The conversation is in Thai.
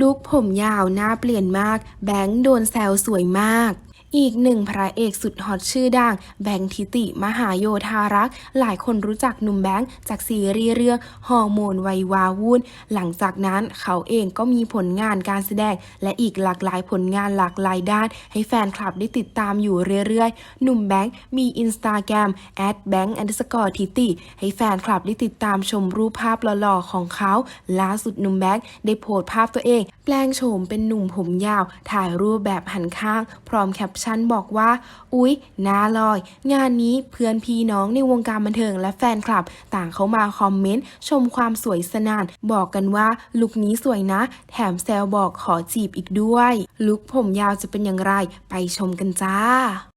ลุกผมยาวหน้าเปลี่ยนมาก แบงค์โดนแซวสวยมาก อีกหนึ่งพระเอกสุดฮอตชื่อดังแบงค์ทิติ มหาโยธารัก หลายคนรู้จักหนุ่มแบงค์จากซีรีส์เรื่องฮอร์โมนไววาวุ่น หลังจากนั้นเขาเองก็มีผลงานการแสดง และอีกหลากหลายผลงานหลากหลายด้าน ให้แฟนคลับได้ติดตามอยู่เรื่อยๆ หนุ่มแบงค์มีอินสตาแกรม @bank underscore ทิติ ให้แฟนคลับได้ติดตามชมรูปภาพหล่อๆของเขาล่าสุดหนุ่มแบงค์ได้โพสต์ภาพตัวเอง แปลงโฉมเป็นหนุ่มผมยาว ถ่ายรูปแบบหันข้าง พร้อมแคปชันบอกว่า อุ๊ยน่าลอย งานนี้เพื่อนพี่น้องในวงการบันเทิงและแฟนคลับ ต่างเข้ามาคอมเมนต์ชมความสวยสนาน บอกกันว่าลุคนี้สวยนะ แถมแซวบอกขอจีบอีกด้วย ลุคผมยาวจะเป็นอย่างไร ไปชมกันจ้า